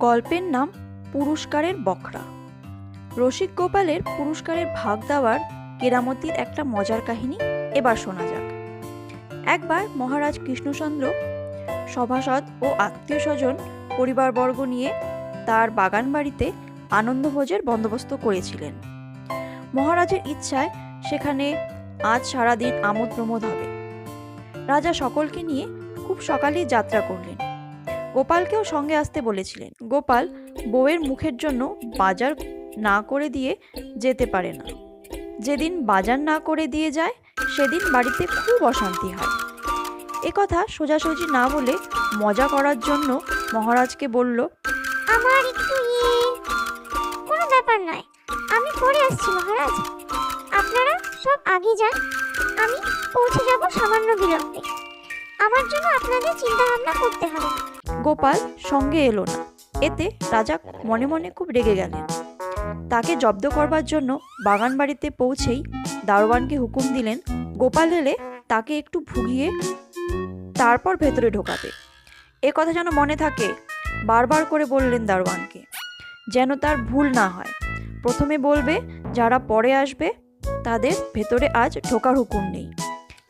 গল্পের নাম পুরস্কারের বখরা। রসিক গোপালের পুরস্কারের ভাগ দেওয়ার কেরামতির একটা মজার কাহিনী এবার শোনা যাক। একবার মহারাজ কৃষ্ণচন্দ্র, সভাসদ ও আত্মীয় স্বজন পরিবারবর্গ নিয়ে তার বাগান বাড়িতে আনন্দভোজের বন্দোবস্ত করেছিলেন। মহারাজের ইচ্ছায় সেখানে আজ সারাদিন আমোদ প্রমোদ হবে। রাজা সকলকে নিয়ে খুব সকালেই যাত্রা করলেন। গোপালকেও সঙ্গে আসতে বলেছিলেন। গোপাল বউয়ের মুখের জন্য বাজার না করে দিয়ে যেতে পারে না। যেদিন বাজার না করে দিয়ে যায়, সেদিন বাড়িতে খুব অশান্তি হয়। এ কথা সোজাসুজি না বলে মজা করার জন্য মহারাজকে বলল, আমার একটু কোনো ব্যাপার নয়। আমি পরে আসছি, মহারাজ। আপনারা সব আগে যান। আমি পৌঁছে যাব সামান্য বিলম্বে। আমার জন্য আপনাদের চিন্তা ভাবনা করতে হবে। গোপাল সঙ্গে এলো না। এতে রাজা মনে মনে খুব রেগে গেলেন। তাকে জব্দ করবার জন্য বাগান বাড়িতে পৌঁছেই দারোয়ানকে হুকুম দিলেন, গোপাল এলে তাকে একটু ভুগিয়ে তারপর ভেতরে ঢোকাবে। এ কথা যেন মনে থাকে, বারবার করে বললেন দারোয়ানকে, যেন তার ভুল না হয়। প্রথমে বলবে, যারা পরে আসবে, তাদের ভেতরে আজ ঢোকার হুকুম নেই।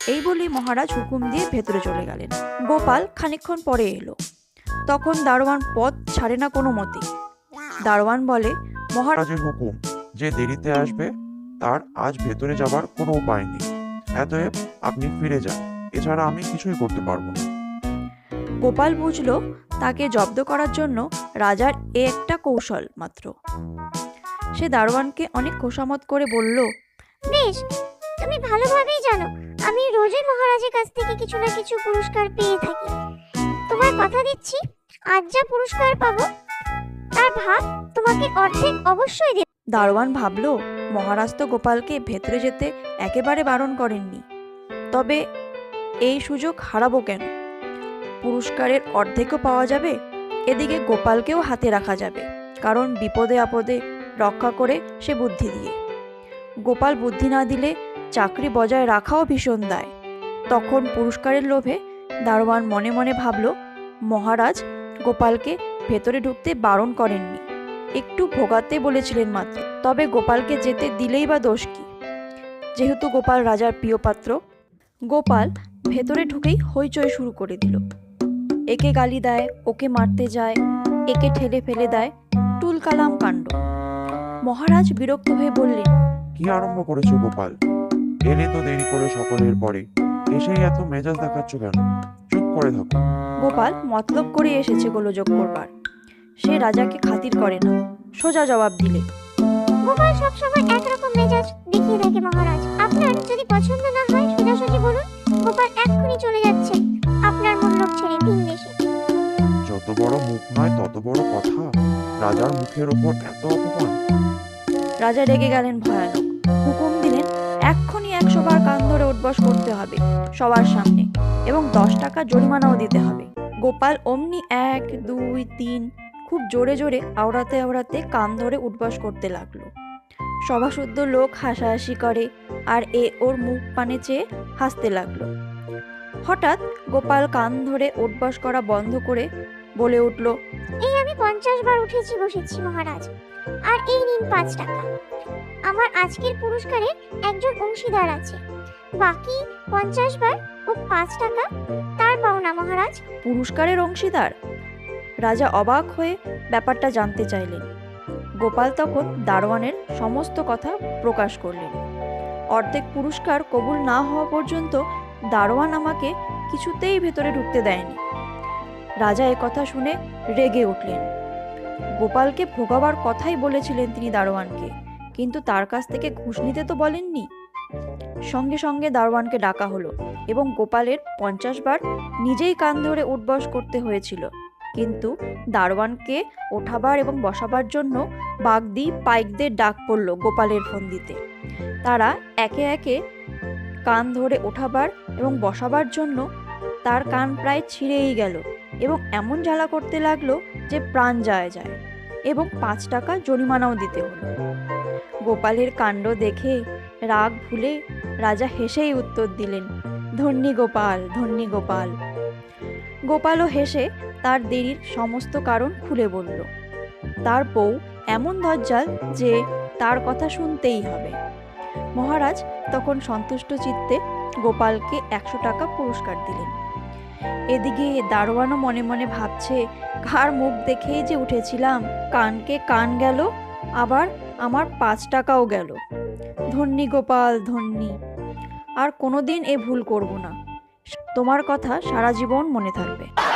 এই বলেই মহারাজ হুকুম দিয়ে ভেতরে চলে গেলেন। গোপাল খানিকক্ষণ পরে এলো। তখন দারোয়ান পথ ছাড়ে না কোনো মতেই দারোয়ান বলে মহারাজ মহারাজের হুকুম যে দেরিতে আসবে তার আজ ভেতরে যাবার কোনো উপায় নেই। এতএব আপনি ফিরে যান। এছাড়া আমি কিছুই করতে পারব না। গোপাল বুঝল তাকে জব্দ করার জন্য রাজার এ একটা কৌশল মাত্র। সে দারোয়ানকে অনেক খোসামত করে বলল বেশ তুমি ভালোভাবেই জানো আমি রোজই মহারাজের কাছ থেকে কিছু না কিছু পুরস্কার পেয়ে থাকি। তোমায় কথা দিচ্ছি আজ যা পুরস্কার পাবো, তার ভাগ তোমাকে অর্ধেক অবশ্যই দেব। দারোয়ান ভাবলো, মহারাজ তো গোপালকে ভেতরে যেতে একেবারে বারণ করেননি। তবে এই সুযোগ হারাবো কেন? পুরস্কারের অর্ধেকও পাওয়া যাবে, এদিকে গোপালকেও হাতে রাখা যাবে, কারণ বিপদে আপদে রক্ষা করে সে বুদ্ধি দিয়ে। গোপাল বুদ্ধি না দিলে চাকরি বজায় রাখাও ভীষণ দায়। তখন পুরস্কারের লোভে দারোয়ান মনে মনে ভাবল, মহারাজ গোপালকে ভেতরে ঢুকতে বারণ করেননি। একটু ভোগাতে বলেছিলেন মাত্র, তবে গোপালকে যেতে দিলেই বা দোষ কি? যেহেতু গোপাল রাজার প্রিয় পাত্র, গোপাল ভেতরে ঢুকেই হইচই শুরু করে দিল। একে গালি দেয়, ওকে মারতে যায়, একে ঠেলে ফেলে দেয় টুলকালাম কাণ্ড। মহারাজ বিরক্ত হয়ে বললেন, কি আরম্ভ করেছ গোপাল? এলে তো দেরি করে সকলের পরে, এসেই এত মেজাজ দেখাচ্ছ কেন? করে থাকো গোপাল মতলব করে এসেছে গোলযোগ করবার। সে রাজাকে খাতির করে না সোজা জবাব দিলে গোপাল সবসময় একরকম মেজাজ দেখিয়ে থাকে মহারাজ। আপনার যদি পছন্দ না হয় সোজাসুজি বলুন গোপাল এক্ষুনি চলে যাচ্ছে। আপনার মূল্য ছেড়ে ভিন দেশে যত বড় মুখ নয় তত বড় কথা। রাজার মুখের ওপর এত অপমান। রাজা রেগে গেলেন ভয়ানক। হুকুম দিলেন এক্ষুনি একশো বার কান ধরে উঠবস করতে হবে সবার সামনে। এবং দশ টাকা জরিমানাও দিতে হবে। গোপাল অমনি এক, দুই, তিন খুব জোরে জোরে আওড়াতে আওড়াতে কান ধরে উঠবস করতে লাগল। সভাসুদ্ধ লোক হাসাহাসি করে আর এ ওর মুখ পানে চেয়ে হাসতে লাগল। হঠাৎ গোপাল কান ধরে উঠবস করা বন্ধ করে বলে উঠল, এই আমি পঞ্চাশ বার উঠেছি, বসেছি মহারাজ। আর এই নিন পাঁচ টাকা। আমার আজকের পুরস্কারের একজন অংশীদার আছে। বাকি পঞ্চাশ বার ও পাঁচ টাকা। তার পাওনা, মহারাজ। পুরস্কারের অংশীদার। রাজা অবাক হয়ে ব্যাপারটা জানতে চাইলেন। গোপাল তখন দারোয়ানের সমস্ত কথা প্রকাশ করলেন। অর্ধেক পুরস্কার কবুল না হওয়া পর্যন্ত দারোয়ান আমাকে কিছুতেই ভেতরে ঢুকতে দেয়নি। রাজা এ কথা শুনে রেগে উঠলেন। গোপালকে ভোগাবার কথাই বলেছিলেন তিনি দারোয়ানকে, কিন্তু তার কাছ থেকে ঘুষ নিতে তো বলেননি। সঙ্গে সঙ্গে দারোয়ানকে ডাকা হলো এবং গোপালের পঞ্চাশ বার নিজেই কান ধরে উঠবস করতে হয়েছিল। কিন্তু দারোয়ানকে ওঠাবার এবং বসাবার জন্য বাগদি পাইকদের ডাক পড়ল গোপালের ফোন দিতে তারা একে একে কান ধরে ওঠাবার এবং বসাবার জন্য তার কান প্রায় ছিঁড়েই গেল এবং এমন জ্বালা করতে লাগল যে প্রাণ যায় যায় এবং পাঁচ টাকা জরিমানাও দিতে হলো। গোপালের কাণ্ড দেখে রাগ ভুলে রাজা হেসেই উত্তর দিলেন, ধন্যী গোপাল ধন্যী গোপাল। গোপালও হেসে তার দেরির সমস্ত কারণ খুলে বলল, তার বউ এমন দজ্জাল যে তার কথা শুনতেই হবে। মহারাজ তখন সন্তুষ্ট চিত্তে গোপালকে একশো টাকা পুরস্কার দিলেন। এদিকে দারোয়ানও মনে মনে ভাবছে, কার মুখ দেখেই যে উঠেছিলাম, কানকে কান গেল, আবার আমার পাঁচ টাকাও গেল। ধন্যী গোপাল, ধন্যী। আর কোনোদিন এ ভুল করব না। তোমার কথা সারা জীবন মনে থাকবে।